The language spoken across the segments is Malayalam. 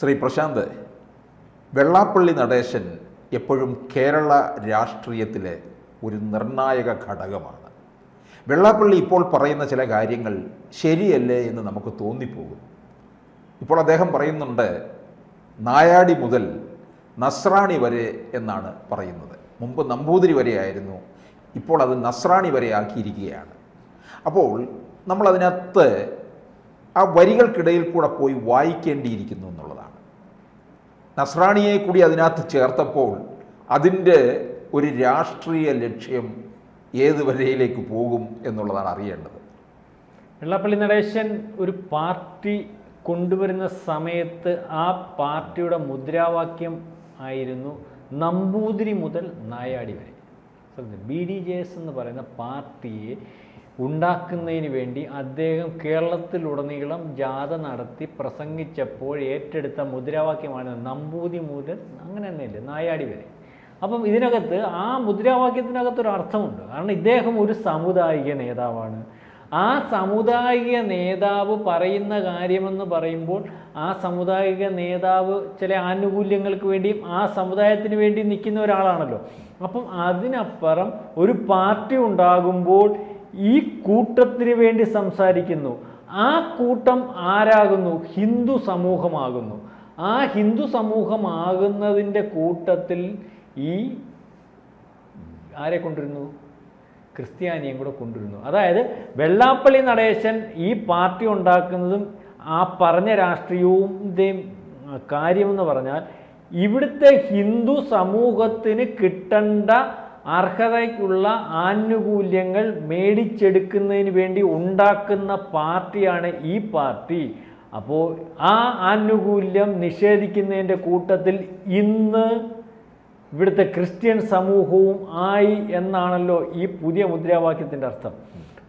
ശ്രീ പ്രശാന്ത് വെള്ളാപ്പള്ളി നടേശൻ എപ്പോഴും കേരള രാഷ്ട്രീയത്തിലെ ഒരു നിർണായക ഘടകമാണ്. വെള്ളാപ്പള്ളി ഇപ്പോൾ പറയുന്ന ചില കാര്യങ്ങൾ ശരിയല്ലേ എന്ന് നമുക്ക് തോന്നിപ്പോകും. ഇപ്പോൾ അദ്ദേഹം പറയുന്നുണ്ട് നായാടി മുതൽ നസ്രാണി വരെ എന്നാണ് പറയുന്നത്. മുമ്പ് നമ്പൂതിരി വരെ ആയിരുന്നു ഇപ്പോൾ അത് നസ്രാണി വരെ ആക്കിയിരിക്കുകയാണ്. അപ്പോൾ നമ്മളതിനകത്ത് ആ വരികൾക്കിടയിൽ കൂടെ പോയി വായിക്കേണ്ടിയിരിക്കുന്നു എന്നുള്ളതാണ്. നസ്രാണിയെ കൂടി അതിനകത്ത് ചേർത്തപ്പോൾ അതിന്റെ ഒരു രാഷ്ട്രീയ ലക്ഷ്യം ഏത് വരയിലേക്ക് പോകും എന്നുള്ളതാണ് അറിയേണ്ടത്. വെള്ളാപ്പള്ളി നടേശൻ ഒരു പാർട്ടി കൊണ്ടുവരുന്ന സമയത്ത് ആ പാർട്ടിയുടെ മുദ്രാവാക്യം ആയിരുന്നു നമ്പൂതിരി മുതൽ നായാടി വരെ. ബി ഡി ജെ എസ് എന്ന് പറയുന്ന പാർട്ടിയെ ഉണ്ടാക്കുന്നതിന് വേണ്ടി അദ്ദേഹം കേരളത്തിലുടനീളം ജാഥ നടത്തി പ്രസംഗിച്ചപ്പോൾ ഏറ്റെടുത്ത മുദ്രാവാക്യമാണ് നമ്പൂതി മുതൽ അങ്ങനെ തന്നെയല്ലേ നായാടി വരെ. അപ്പം ഇതിനകത്ത് ആ മുദ്രാവാക്യത്തിനകത്തൊരു അർത്ഥമുണ്ട്. കാരണം ഇദ്ദേഹം ഒരു സാമുദായിക നേതാവാണ്. ആ സമുദായിക നേതാവ് പറയുന്ന കാര്യമെന്ന് പറയുമ്പോൾ ആ സമുദായിക നേതാവ് ചില ആനുകൂല്യങ്ങൾക്ക് വേണ്ടിയും ആ സമുദായത്തിന് വേണ്ടി നിൽക്കുന്ന ഒരാളാണല്ലോ. അപ്പം അതിനപ്പുറം ഒരു പാർട്ടി ഉണ്ടാകുമ്പോൾ ഈ കൂട്ടത്തിന് വേണ്ടി സംസാരിക്കുന്നു. ആ കൂട്ടം ആരാകുന്നു? ഹിന്ദു സമൂഹമാകുന്നു. ആ ഹിന്ദു സമൂഹമാകുന്നതിന്റെ കൂട്ടത്തിൽ ഈ ആരെ കൊണ്ടിരുന്നു ക്രിസ്ത്യാനിയും കൂടെ കൊണ്ടുവരുന്നു. അതായത് വെള്ളാപ്പള്ളി നടേശൻ ഈ പാർട്ടി ഉണ്ടാക്കുന്നതും ആ പറഞ്ഞ രാഷ്ട്രീയവും കാര്യമെന്ന് പറഞ്ഞാൽ ഇവിടുത്തെ ഹിന്ദു സമൂഹത്തിന് കിട്ടേണ്ട അർഹതയ്ക്കുള്ള ആനുകൂല്യങ്ങൾ മേടിച്ചെടുക്കുന്നതിന് വേണ്ടി ഉണ്ടാക്കുന്ന പാർട്ടിയാണ് ഈ പാർട്ടി. അപ്പോൾ ആ ആനുകൂല്യം നിഷേധിക്കുന്നതിന്റെ കൂട്ടത്തിൽ ഇന്ന് ഇവിടുത്തെ ക്രിസ്ത്യൻ സമൂഹവും ആയി എന്നാണല്ലോ ഈ പുതിയ മുദ്രാവാക്യത്തിന്റെ അർത്ഥം.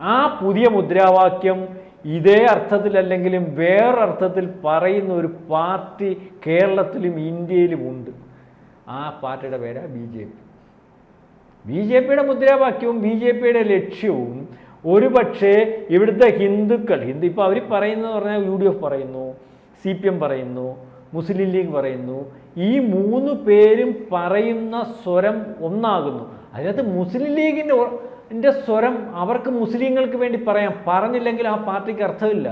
ആ പുതിയ മുദ്രാവാക്യം ഇതേ അർത്ഥത്തിലല്ലെങ്കിലും വേറൊരർത്ഥത്തിൽ പറയുന്ന ഒരു പാർട്ടി കേരളത്തിലും ഇന്ത്യയിലും ഉണ്ട്. ആ പാർട്ടിയുടെ പേരാണ് B J P. B J പിയുടെ മുദ്രാവാക്യവും ബി ജെ പിയുടെ ലക്ഷ്യവും ഒരുപക്ഷെ ഇവിടുത്തെ ഹിന്ദുക്കൾ ഹിന്ദു ഇപ്പോൾ അവർ പറയുന്നത് പറഞ്ഞാൽ യു ഡി എഫ് പറയുന്നു സി പി എം പറയുന്നു മുസ്ലിം ലീഗ് പറയുന്നു ഈ മൂന്ന് പേരും പറയുന്ന സ്വരം ഒന്നാകുന്നു. അതിനകത്ത് മുസ്ലിം ലീഗിന്റെ എന്റെ സ്വരം അവർക്ക് മുസ്ലിങ്ങൾക്ക് വേണ്ടി പറയാം. പറഞ്ഞില്ലെങ്കിൽ ആ പാർട്ടിക്ക് അർത്ഥമില്ല.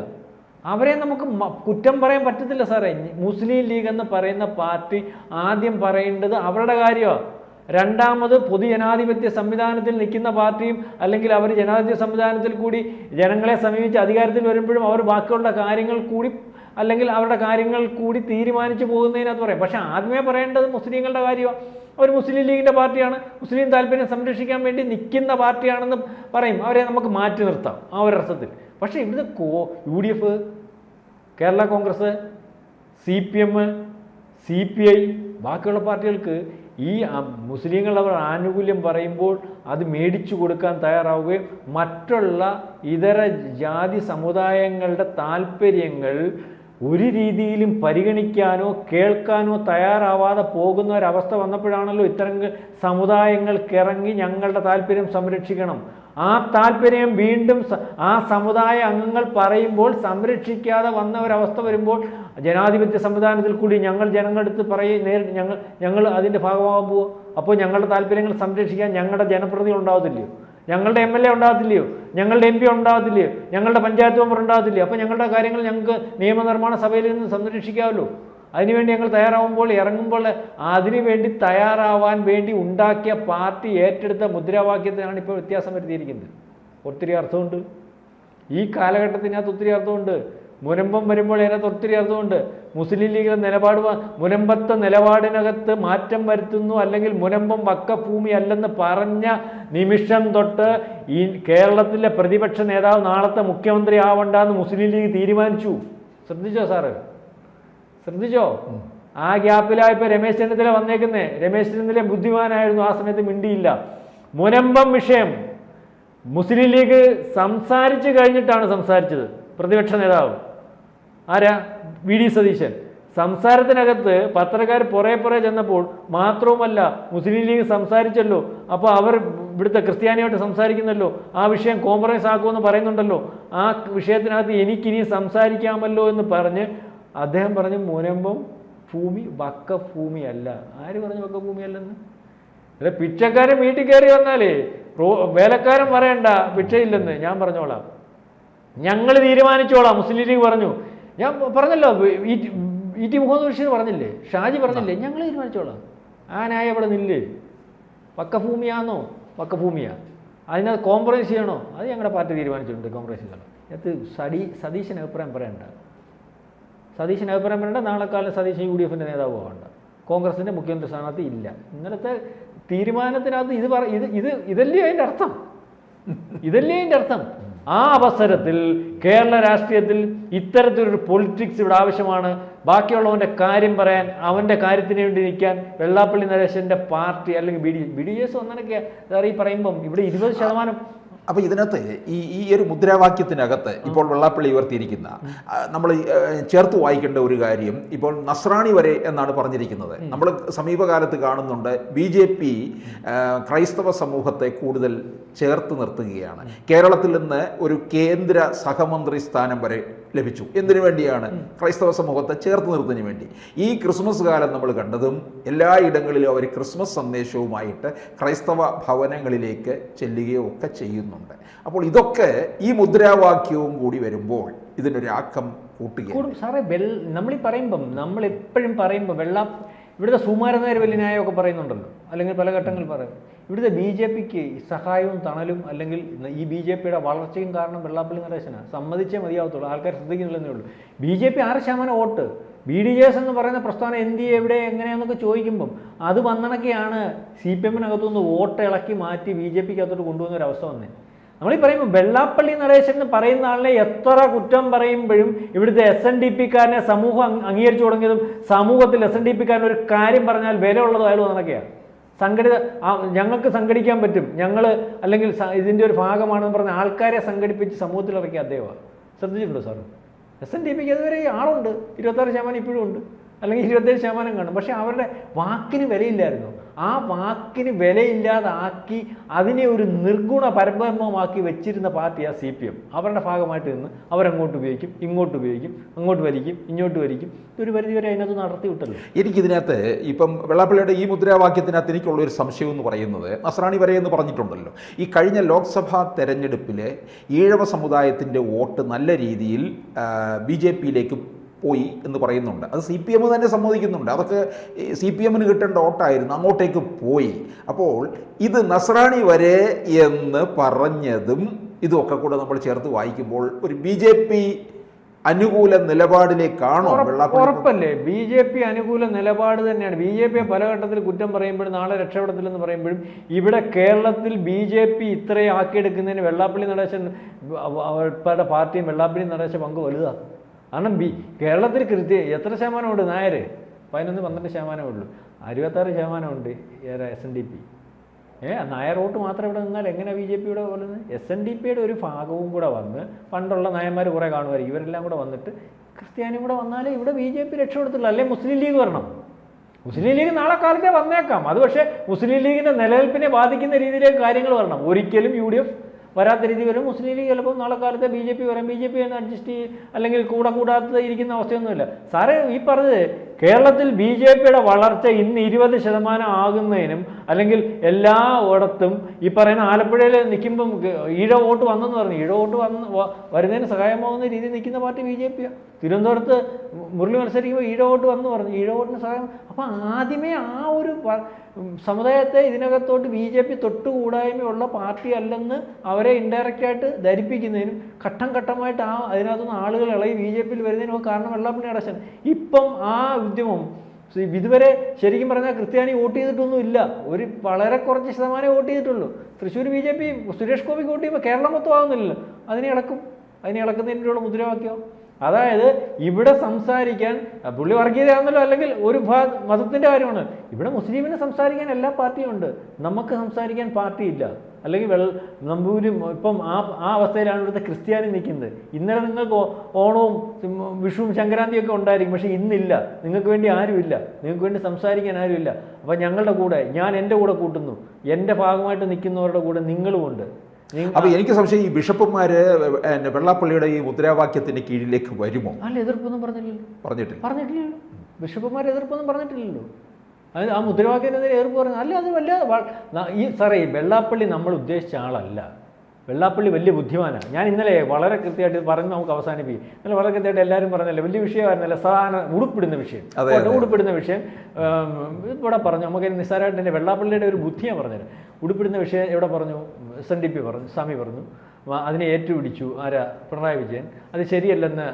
അവരെ നമുക്ക് കുറ്റം പറയാൻ പറ്റത്തില്ല സാറേ. മുസ്ലിം ലീഗ് എന്ന് പറയുന്ന പാർട്ടി ആദ്യം പറയേണ്ടത് അവരുടെ കാര്യമാണ് രണ്ടാമത് പൊതുജനാധിപത്യ സംവിധാനത്തിൽ നിൽക്കുന്ന പാർട്ടിയും അല്ലെങ്കിൽ അവർ ജനാധിപത്യ സംവിധാനത്തിൽ കൂടി ജനങ്ങളെ സമീപിച്ച് അധികാരത്തിൽ വരുമ്പോഴും അവർ ബാക്കിയുള്ള കാര്യങ്ങൾ കൂടി അല്ലെങ്കിൽ അവരുടെ കാര്യങ്ങൾ കൂടി തീരുമാനിച്ചു പോകുന്നതിനകത്ത് പറയാം. പക്ഷേ ആദ്യമേ പറയേണ്ടത് മുസ്ലിങ്ങളുടെ കാര്യമാണ് അവർ മുസ്ലിം ലീഗിന്റെ പാർട്ടിയാണ്. മുസ്ലിം താല്പര്യം സംരക്ഷിക്കാൻ വേണ്ടി നിൽക്കുന്ന പാർട്ടിയാണെന്ന് പറയും. അവരെ നമുക്ക് മാറ്റി നിർത്താം. ആ ഒരു അർത്ഥത്തിൽ. പക്ഷേ ഇവിടുത്തെ കോ U D F Kerala Congress C P M C P I ബാക്കിയുള്ള പാർട്ടികൾക്ക് ഈ മുസ്ലിങ്ങൾ അവർ ആനുകൂല്യം പറയുമ്പോൾ അത് മേടിച്ചു കൊടുക്കാൻ തയ്യാറാവുകയും മറ്റുള്ള ഇതര ജാതി സമുദായങ്ങളുടെ താല്പര്യങ്ങൾ ഒരു രീതിയിലും പരിഗണിക്കാനോ കേൾക്കാനോ തയ്യാറാവാതെ പോകുന്ന ഒരവസ്ഥ വന്നപ്പോഴാണല്ലോ ഇത്തരം സമുദായങ്ങൾക്കിറങ്ങി ഞങ്ങളുടെ താല്പര്യം സംരക്ഷിക്കണം. ആ താല്പര്യം വീണ്ടും ആ സമുദായ അംഗങ്ങൾ പറയുമ്പോൾ സംരക്ഷിക്കാതെ വന്ന ഒരവസ്ഥ വരുമ്പോൾ ജനാധിപത്യ സംവിധാനത്തിൽ കൂടി ഞങ്ങൾ ജനങ്ങളെടുത്ത് പറയും നേരിട്ട് ഞങ്ങൾ ഞങ്ങൾ അതിന്റെ ഭാഗമാകുമ്പോൾ അപ്പോൾ ഞങ്ങളുടെ താല്പര്യങ്ങൾ സംരക്ഷിക്കാൻ ഞങ്ങളുടെ ജനപ്രതി ഉണ്ടാവത്തില്ലയോ? ഞങ്ങളുടെ എം എൽ എ ഉണ്ടാകത്തില്ലയോ ഞങ്ങളുടെ എം പി ഉണ്ടാകത്തില്ലയോ ഞങ്ങളുടെ പഞ്ചായത്ത് മെമ്പർ ഉണ്ടാകത്തില്ലയോ അപ്പോൾ ഞങ്ങളുടെ കാര്യങ്ങൾ ഞങ്ങൾക്ക് നിയമനിർമ്മാണ സഭയിൽ നിന്ന് സംരക്ഷിക്കാമല്ലോ. അതിനുവേണ്ടി ഞങ്ങൾ തയ്യാറാവുമ്പോൾ ഇറങ്ങുമ്പോൾ അതിനുവേണ്ടി തയ്യാറാവാൻ വേണ്ടി ഉണ്ടാക്കിയ പാർട്ടി ഏറ്റെടുത്ത മുദ്രാവാക്യത്തിനാണ് ഇപ്പോൾ വ്യത്യാസം വരുത്തിയിരിക്കുന്നത്. ഒത്തിരി അർത്ഥമുണ്ട്. ഈ കാലഘട്ടത്തിനകത്ത് ഒത്തിരി അർത്ഥമുണ്ട്. മുനമ്പം വരുമ്പോൾ അതിനകത്ത് ഒത്തിരി അർത്ഥമുണ്ട്. മുസ്ലിം ലീഗിലെ നിലപാട് മുനമ്പത്തെ നിലപാടിനകത്ത് മാറ്റം വരുത്തുന്നു അല്ലെങ്കിൽ മുനമ്പം വക്കഭൂമി അല്ലെന്ന് പറഞ്ഞ നിമിഷം തൊട്ട് ഈ കേരളത്തിലെ പ്രതിപക്ഷ നേതാവ് നാളത്തെ മുഖ്യമന്ത്രി ആവണ്ടെന്ന് മുസ്ലിം ലീഗ് തീരുമാനിച്ചു. ശ്രദ്ധിച്ചോ സാറ്? ശ്രദ്ധിച്ചോ? ആ ഗ്യാപ്പിലാണ് ഇപ്പൊ രമേശ് ചെന്നിത്തല വന്നേക്കുന്നേ. രമേശ് ചെന്നിത്തല ബുദ്ധിമാനായിരുന്നു ആ സമയത്ത് മിണ്ടിയില്ല. മുനമ്പം വിഷയം. മുസ്ലിം ലീഗ് സംസാരിച്ചു കഴിഞ്ഞിട്ടാണ് സംസാരിച്ചത്. പ്രതിപക്ഷ നേതാവ്. ആരാ? V D Satheesan. സംസാരത്തിനകത്ത് പത്രക്കാർ പുറേ പുറേ ചെന്നപ്പോൾ മാത്രവുമല്ല മുസ്ലിം ലീഗ് സംസാരിച്ചല്ലോ. അപ്പോൾ അവർ ഇവിടുത്തെ ക്രിസ്ത്യാനിയായിട്ട് സംസാരിക്കുന്നല്ലോ. ആ വിഷയം കോംപ്രമൈസ് ആക്കുമെന്ന് പറയുന്നുണ്ടല്ലോ. ആ വിഷയത്തിനകത്ത് എനിക്കിനി സംസാരിക്കാമല്ലോ എന്ന് പറഞ്ഞ് അദ്ദേഹം പറഞ്ഞു മുനമ്പം ഭൂമി വക്ക ഭൂമിയല്ല ആര് പറഞ്ഞു വക്ക ഭൂമിയല്ലെന്ന് അല്ല പിച്ചക്കാരൻ വീട്ടിൽ കയറി വന്നാലേ റോ വേലക്കാരൻ പറയണ്ട പിച്ചയില്ലെന്ന്. ഞാൻ പറഞ്ഞോളാം. ഞങ്ങൾ തീരുമാനിച്ചോളാം. മുസ്ലിം ലീഗ് പറഞ്ഞു. ഞാൻ പറഞ്ഞല്ലോ ഇ ടി മുഹമ്മദ് ബഷീർ പറഞ്ഞില്ലേ? ഷാജി പറഞ്ഞില്ലേ? ഞങ്ങൾ തീരുമാനിച്ചോളാം. ആനായ ഇവിടെ നില്ലേ. വക്കഭൂമിയാണോ വക്കഭൂമിയാ. അതിനകത്ത് കോംപ്രമൈസ് ചെയ്യണോ? അത് ഞങ്ങളുടെ പാർട്ടി തീരുമാനിച്ചിട്ടുണ്ട് കോംപ്രമൈസ് ചെയ്യണം. അത് സടി സതീശൻ അഭിപ്രായം പറയണ്ട. സതീശൻ അഭിപ്രായം പറയേണ്ട കാലം സതീശൻ യു ഡി എഫിന്റെ നേതാവ് ആവേണ്ട. കോൺഗ്രസിന്റെ മുഖ്യമന്ത്രി സ്ഥാനത്ത് ഇല്ല. ഇന്നലത്തെ തീരുമാനത്തിനകത്ത് ഇത് പറ ഇത് ഇത് ഇതല്ലേ അതിന്റെ അർത്ഥം? ഇതല്ലേ അതിന്റെ അർത്ഥം? ആ അവസരത്തിൽ കേരള രാഷ്ട്രീയത്തിൽ ഇത്തരത്തിലൊരു പൊളിറ്റിക്സ് ഇവിടെ ആവശ്യമാണ്. ബാക്കിയുള്ളവന്റെ കാര്യം പറയാൻ അവന്റെ കാര്യത്തിന് വേണ്ടി നിൽക്കാൻ വെള്ളാപ്പള്ളി നരേശന്റെ പാർട്ടി അല്ലെങ്കിൽ B D B D S ഒന്നൊക്കെ ഈ പറയുമ്പം ഇവിടെ ഇരുപത് ശതമാനം അപ്പോൾ ഇതിനകത്ത് ഈ ഈ ഒരു മുദ്രാവാക്യത്തിനകത്ത് ഇപ്പോൾ വെള്ളാപ്പള്ളി ഉയർത്തിയിരിക്കുന്ന നമ്മൾ ചേർത്ത് വായിക്കേണ്ട ഒരു കാര്യം ഇപ്പോൾ നസ്രാണി വരെ എന്നാണ് പറഞ്ഞിരിക്കുന്നത്. നമ്മൾ സമീപകാലത്ത് കാണുന്നുണ്ട് ബി ജെ പി ക്രൈസ്തവ സമൂഹത്തെ കൂടുതൽ ചേർത്ത് നിർത്തുകയാണ്. കേരളത്തിൽ നിന്ന് ഒരു കേന്ദ്ര സഹമന്ത്രി സ്ഥാനം വരെ ലഭിച്ചു. എന്തിനു വേണ്ടിയാണ്? ക്രൈസ്തവ സമൂഹത്തെ ചേർത്ത് നിർത്തുന്നതിന് വേണ്ടി. ഈ ക്രിസ്മസ് കാലം നമ്മൾ കണ്ടതും എല്ലായിടങ്ങളിലും അവർ ക്രിസ്മസ് സന്ദേശവുമായിട്ട് ക്രൈസ്തവ ഭവനങ്ങളിലേക്ക് ചെല്ലുകയോ ഒക്കെ ചെയ്യുന്നുണ്ട് അപ്പോൾ ഇതൊക്കെ ഈ മുദ്രാവാക്യവും കൂടി വരുമ്പോൾ ഇതിനൊരു ആക്കം കൂട്ടുകയും കൂടും. സാറേ വെൾ ഈ പറയുമ്പം നമ്മൾ എപ്പോഴും പറയുമ്പോൾ വെള്ള ഇവിടുത്തെ സുമാരനായ വലിയ ന്യായമൊക്കെ പറയുന്നുണ്ടല്ലോ. അല്ലെങ്കിൽ പല ഘട്ടങ്ങളിൽ പറയും. ഇവിടുത്തെ ബി ജെ പിക്ക് സഹായവും തണലും അല്ലെങ്കിൽ ഈ ബി ജെ പിയുടെ വളർച്ചയും കാരണം വെള്ളാപ്പള്ളി നരേശനാണ് സമ്മതിച്ചേ മതിയാവത്തുള്ളൂ. ആൾക്കാർ ശ്രദ്ധിക്കുന്നില്ലെന്നേ ഉള്ളൂ. ബി ജെ പി ആറ് ശതമാനം vote. B D J S എന്ന് പറയുന്ന പ്രസ്ഥാനം എന്ത് എവിടെ എങ്ങനെയാണെന്നൊക്കെ ചോദിക്കുമ്പം അത് വന്നണക്കെയാണ് സി പി എമ്മിനകത്തുനിന്ന് വോട്ട് ഇളക്കി മാറ്റി ബി ജെ പിക്ക് അകത്തോട്ട് കൊണ്ടുവന്ന ഒരു അവസ്ഥ വന്നേ നമ്മളീ പറയുമ്പോൾ വെള്ളാപ്പള്ളി നടേശൻ എന്ന് പറയുന്ന ആളിനെ എത്ര കുറ്റം പറയുമ്പോഴും ഇവിടുത്തെ എസ് എൻ ഡി പിക്കാരനെ സമൂഹം അംഗ- അംഗീകരിച്ചു തുടങ്ങിയതും സമൂഹത്തിൽ എസ് എൻ ഡി പിക്കാരൻ ഒരു കാര്യം പറഞ്ഞാൽ വില ഉള്ളതും അയാൾ നടക്കുകയാണ് സംഘടിത ഞങ്ങൾക്ക് സംഘടിക്കാൻ പറ്റും. ഞങ്ങൾ അല്ലെങ്കിൽ ഇതിന്റെ ഒരു ഭാഗമാണെന്ന് പറഞ്ഞ ആൾക്കാരെ സംഘടിപ്പിച്ച് സമൂഹത്തിൽ ഇറക്കിയ അദ്ദേഹമാണ്. ശ്രദ്ധിച്ചിട്ടുണ്ടോ സാറ്? എസ് എൻ ഡി പിക്ക് അതുവരെ ആളുണ്ട്. ഇരുപത്താറ് ശതമാനം ഇപ്പോഴും ഉണ്ട്. അല്ലെങ്കിൽ ഇരുപത്തേഴ് ശതമാനം കാണും. പക്ഷേ അവരുടെ വാക്കിന് വിലയില്ലായിരുന്നു. ആ വാക്കിന് വിലയില്ലാതാക്കി അതിനെ ഒരു നിർഗുണ പരബ്രഹ്മമാക്കി വെച്ചിരുന്ന പാർട്ടിയാണ് സി പി എം. അവരുടെ ഭാഗമായിട്ട് നിന്ന് അവരങ്ങോട്ട് ഉപയോഗിക്കും ഇങ്ങോട്ട് ഉപയോഗിക്കും അങ്ങോട്ട് വലിക്കും ഇങ്ങോട്ട് വലിക്കും. ഒരു പരിധിവരെ അതിനകത്ത് നടത്തി വിട്ടല്ലോ. എനിക്കിതിനകത്ത് ഇപ്പം വെള്ളാപ്പള്ളിയുടെ ഈ മുദ്രാവാക്യത്തിനകത്ത് എനിക്കുള്ള ഒരു സംശയം എന്ന് പറയുന്നത് അസ്രാണി വരെ എന്ന് പറഞ്ഞിട്ടുണ്ടല്ലോ. ഈ കഴിഞ്ഞ ലോക്സഭാ തെരഞ്ഞെടുപ്പിൽ ഈഴവ സമുദായത്തിന്റെ വോട്ട് നല്ല രീതിയിൽ ബി ജെ പിയിലേക്ക് പോയി എന്ന് പറയുന്നുണ്ട്. അത് സി പി എം തന്നെ സമ്മതിക്കുന്നുണ്ട്. അതൊക്കെ സി പി എമ്മിന് കിട്ടേണ്ട വോട്ടായിരുന്നു അങ്ങോട്ടേക്ക് പോയി. അപ്പോൾ ഇത് നസ്രാണി വരെ എന്ന് പറഞ്ഞതും ഇതൊക്കെ കൂടെ നമ്മൾ ചേർത്ത് വായിക്കുമ്പോൾ ഒരു ബി ജെ പി അനുകൂല നിലപാടിലേക്കാണോ ഉറപ്പല്ലേ? ബി ജെ പി അനുകൂല നിലപാട് തന്നെയാണ്. ബി ജെ പിയെ പല ഘട്ടത്തിൽ കുറ്റം പറയുമ്പോഴും നാളെ രക്ഷപ്പെടത്തില്ലെന്ന് പറയുമ്പോഴും ഇവിടെ കേരളത്തിൽ ബി ജെ പി ഇത്രയും ആക്കിയെടുക്കുന്നതിന് വെള്ളാപ്പള്ളി നടേശൻ അവരുടെ പാർട്ടിയും വെള്ളാപ്പള്ളി നടേശ പങ്ക് വലുതാണ് കാരണം ബി കേരളത്തിൽ കൃത്യം എത്ര ശതമാനമുണ്ട് നായർ പതിനൊന്ന് പന്ത്രണ്ട് ശതമാനമേ ഉള്ളൂ. അറുപത്താറ് ശതമാനമുണ്ട് എസ് എൻ ഡി പി ഏ നായർ വോട്ട് മാത്രം ഇവിടെ നിന്നാൽ എങ്ങനെ ബി ജെ പിയുടെ വരുന്നത് എസ് എൻ ഡി പിയുടെ ഒരു ഭാഗവും കൂടെ വന്ന് പണ്ടുള്ള നായന്മാർ കുറേ കാണുമായിരിക്കും. ഇവരെല്ലാം കൂടെ വന്നിട്ട് ക്രിസ്ത്യാനി കൂടെ വന്നാലേ ഇവിടെ ബി ജെ പി രക്ഷപ്പെടുത്തുള്ളൂ. അല്ലെങ്കിൽ മുസ്ലിം ലീഗ് വരണം. മുസ്ലിം ലീഗ് നാളെ കാലത്തെ വന്നേക്കാം. അത് പക്ഷേ മുസ്ലിം ലീഗിന്റെ നിലനിൽപ്പിനെ ബാധിക്കുന്ന രീതിയിലേക്ക് കാര്യങ്ങൾ വരണം. ഒരിക്കലും യു ഡി എഫ് വരാത്ത രീതി വരും മുസ്ലിം ലീഗ് ചിലപ്പോൾ നാളെ കാലത്ത് ബി ജെ പി വരാം. ബി ജെ പി അഡ്ജസ്റ്റ് ചെയ്യും അല്ലെങ്കിൽ കൂടെ കൂടാത്ത ഇരിക്കുന്ന അവസ്ഥയൊന്നുമില്ല. സാറേ ഈ പറഞ്ഞത് കേരളത്തിൽ ബി ജെ പിയുടെ വളർച്ച ഇന്ന് ഇരുപത് ശതമാനം ആകുന്നതിനും അല്ലെങ്കിൽ എല്ലാ ഇടത്തും ഈ പറയുന്ന ആലപ്പുഴയിൽ നിൽക്കുമ്പം ഈഴ വോട്ട് വന്നെന്ന് പറഞ്ഞു. ഈഴ വോട്ട് വന്ന് വരുന്നതിന് സഹായമാകുന്ന രീതിയിൽ നിൽക്കുന്ന പാർട്ടി ബി ജെ പിയാണ് തിരുവനന്തപുരത്ത് മുരളി മത്സരിക്കുമ്പോൾ ഈഴവോട്ട് വന്നു പറഞ്ഞു. ഈഴവോട്ടിന് സഹായം. അപ്പോൾ ആദ്യമേ ആ ഒരു സമുദായത്തെ ഇതിനകത്തോട്ട് ബി ജെ പി തൊട്ടുകൂടായ്മയുള്ള പാർട്ടി അല്ലെന്ന് അവരെ ഇൻഡയറക്റ്റായിട്ട് ധരിപ്പിക്കുന്നതിനും ഘട്ടം ഘട്ടമായിട്ട് ആ അതിനകത്തുനിന്ന് ആളുകൾ ഇളകി ബി ജെ പിയിൽ വരുന്നതിനും കാരണം വെള്ളാപ്പിണി അടച്ചൻ ഇപ്പം ആ ഉദ്യമം ഇതുവരെ ശരിക്കും പറഞ്ഞാൽ ക്രിസ്ത്യാനി വോട്ട് ചെയ്തിട്ടൊന്നും ഇല്ല. ഒരു വളരെ കുറച്ച് ശതമാനമേ വോട്ട് ചെയ്തിട്ടുള്ളൂ. Thrissur B J P Suresh ഗോപിക്ക് വോട്ട് ചെയ്യുമ്പോൾ കേരളം മൊത്തം ആവുന്നില്ലല്ലോ. അതിനെ ഇളക്കും. അതിനെ ഇളക്കുന്നതിനുള്ള മുദ്രാവാക്യം. അതായത് ഇവിടെ സംസാരിക്കാൻ പുള്ളി വർഗീയതയാണെന്നല്ലോ അല്ലെങ്കിൽ ഒരു മതത്തിന്റെ കാര്യമാണ്. ഇവിടെ മുസ്ലിമിനെ സംസാരിക്കാൻ എല്ലാ പാർട്ടിയും ഉണ്ട്. നമുക്ക് സംസാരിക്കാൻ പാർട്ടിയില്ല അല്ലെങ്കിൽ വെള്ള നമ്പൂരും ഇപ്പം ആ ആ അവസ്ഥയിലാണ് ഇവിടുത്തെ ക്രിസ്ത്യാനി നിൽക്കുന്നത്. ഇന്നലെ നിങ്ങൾക്ക് ഓണവും വിഷുവും സംക്രാന്തിയും ഒക്കെ ഉണ്ടായിരിക്കും. പക്ഷേ ഇന്നില്ല. നിങ്ങൾക്ക് വേണ്ടി ആരുമില്ല. നിങ്ങൾക്ക് വേണ്ടി സംസാരിക്കാൻ ആരുമില്ല. അപ്പം ഞങ്ങളുടെ കൂടെ ഞാൻ എന്റെ കൂടെ കൂട്ടുന്നു. എന്റെ ഭാഗമായിട്ട് നിൽക്കുന്നവരുടെ കൂടെ നിങ്ങളുമുണ്ട്. നിങ്ങ- അപ്പൊ എനിക്ക് സംശയം ഈ ബിഷപ്പുമാര് വെള്ളാപ്പള്ളിയുടെ ഈ മുദ്രാവാക്യത്തിന്റെ കീഴിലേക്ക് വരുമോ? അല്ല എതിർപ്പൊന്നും പറഞ്ഞില്ലല്ലോ. പറഞ്ഞിട്ടില്ല. പറഞ്ഞിട്ടില്ലല്ലോ. ബിഷപ്പുമാർ എതിർപ്പൊന്നും പറഞ്ഞിട്ടില്ലല്ലോ. അത് ആ മുദ്രാവാക്യത്തിനെതിരെ എതിർപ്പ് പറഞ്ഞു അല്ല അത് വല്ല ഈ സാറേ വെള്ളാപ്പള്ളി നമ്മൾ ഉദ്ദേശിച്ച ആളല്ല. വെള്ളാപ്പള്ളി വലിയ ബുദ്ധിമാനാണ് ഞാൻ ഇന്നലെ വളരെ കൃത്യമായിട്ട് പറഞ്ഞ് നമുക്ക് അവസാനിപ്പിക്കും. ഇന്നലെ വളരെ കൃത്യമായിട്ട് എല്ലാവരും പറഞ്ഞല്ലേ വലിയ വിഷയമായിരുന്നല്ല സാധാരണ ഉടുപ്പിടുന്ന വിഷയം. ഉടുപ്പിടുന്ന വിഷയം. ഇവിടെ പറഞ്ഞു നമുക്ക് നിസ്സാരമായിട്ട് തന്നെ വെള്ളാപ്പള്ളിയുടെ ഒരു ബുദ്ധിയാണ് പറഞ്ഞത്. ഉടുപ്പിടുന്ന വിഷയം എവിടെ പറഞ്ഞു? എസ് എൻ ഡി പി പറഞ്ഞു സ്വാമി പറഞ്ഞു അതിനെ ഏറ്റുപിടിച്ചു. ആരാ? പിണറായി വിജയൻ. അത് ശരിയല്ലെന്ന്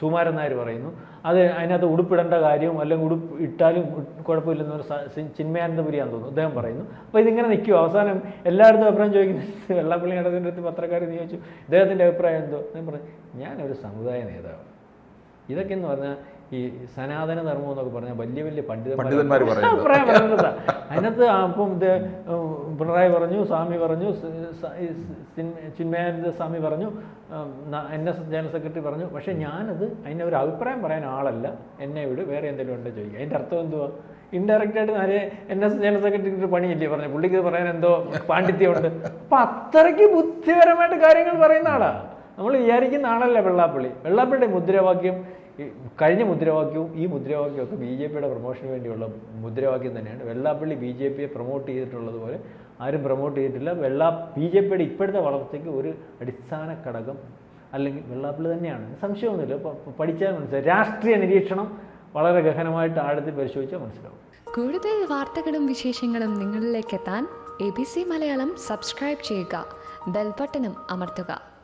സുമാരൻ നായർ പറയുന്നു. അത് അതിനകത്ത് ഉടുപ്പിടേണ്ട കാര്യവും അല്ലെങ്കിൽ ഉടുപ്പ് ഇട്ടാലും കുഴപ്പമില്ലെന്ന് ചിന്മയാനന്ദപുരിയാന്ന് തോന്നുന്നു. അദ്ദേഹം പറയുന്നു. അപ്പോൾ ഇതിങ്ങനെ നിൽക്കും അവസാനം എല്ലായിടത്തും അഭിപ്രായം ചോദിക്കുന്ന വെള്ളാപ്പള്ളി നടത്തിന്റെ അടുത്ത് പത്രക്കാർ ചോദിച്ചു. ഇദ്ദേഹത്തിന്റെ അഭിപ്രായം എന്തോ? ഞാൻ പറഞ്ഞു ഞാനൊരു സമുദായ നേതാവ്. ഇതൊക്കെ എന്ന് പറഞ്ഞാൽ ഈ സനാതന ധർമ്മം എന്നൊക്കെ പറഞ്ഞാൽ വലിയ വലിയ പറയുന്നത്. പറയുന്നതാ. അതിനകത്ത് അപ്പം ഇത് പിണറായി പറഞ്ഞു സ്വാമി പറഞ്ഞു ചിന്മയാനന്ദ സ്വാമി പറഞ്ഞു എൻ എസ് ജനറൽ സെക്രട്ടറി പറഞ്ഞു. പക്ഷേ ഞാനത് അതിനെ ഒരു അഭിപ്രായം പറയാൻ ആളല്ല. എന്നെ വിട് വേറെ എന്തെങ്കിലും ഉണ്ടോ ചോദിക്കുക അതിന്റെ അർത്ഥം എന്തുവാ? ഇൻഡയറക്റ്റ് ആയിട്ട് നേരെ എൻ എസ് ജനറൽ സെക്രട്ടറിക്ക് പണിയില്ലേ പറഞ്ഞു? പുള്ളിക്ക് പറയാൻ എന്തോ പാണ്ഡിത്യമുണ്ട്. അപ്പം അത്രയ്ക്ക് ബുദ്ധിപരമായിട്ട് കാര്യങ്ങൾ പറയുന്ന ആളാ. നമ്മൾ വിചാരിക്കുന്ന ആളല്ല വെള്ളാപ്പള്ളി. വെള്ളാപ്പള്ളിയുടെ മുദ്രാവാക്യം കഴിഞ്ഞ മുദ്രാവാക്യവും ഈ മുദ്രാവാക്യവും ഒക്കെ ബി ജെ പിയുടെ പ്രൊമോഷന് വേണ്ടിയുള്ള മുദ്രാവാക്യം തന്നെയാണ്. വെള്ളാപ്പള്ളി ബി ജെ പിയെ പ്രൊമോട്ട് ചെയ്തിട്ടുള്ളത് പോലെ ആരും പ്രൊമോട്ട് ചെയ്തിട്ടില്ല. വെള്ളാ ബി ജെ പിയുടെ ഇപ്പോഴത്തെ വളർച്ചയ്ക്ക് ഒരു അടിസ്ഥാന ഘടകം അല്ലെങ്കിൽ വെള്ളാപ്പള്ളി തന്നെയാണ്. സംശയമൊന്നുമില്ല. പഠിച്ചാൽ മനസ്സിലാവും. രാഷ്ട്രീയ നിരീക്ഷണം വളരെ ഗഹനമായിട്ട് ആഴത്തിൽ പരിശോധിച്ചാൽ മനസ്സിലാവും. കൂടുതൽ വാർത്തകളും വിശേഷങ്ങളും നിങ്ങളിലേക്ക് എത്താൻ A B C Malayalam subscribe ചെയ്യുക. ബെൽബട്ടനും അമർത്തുക.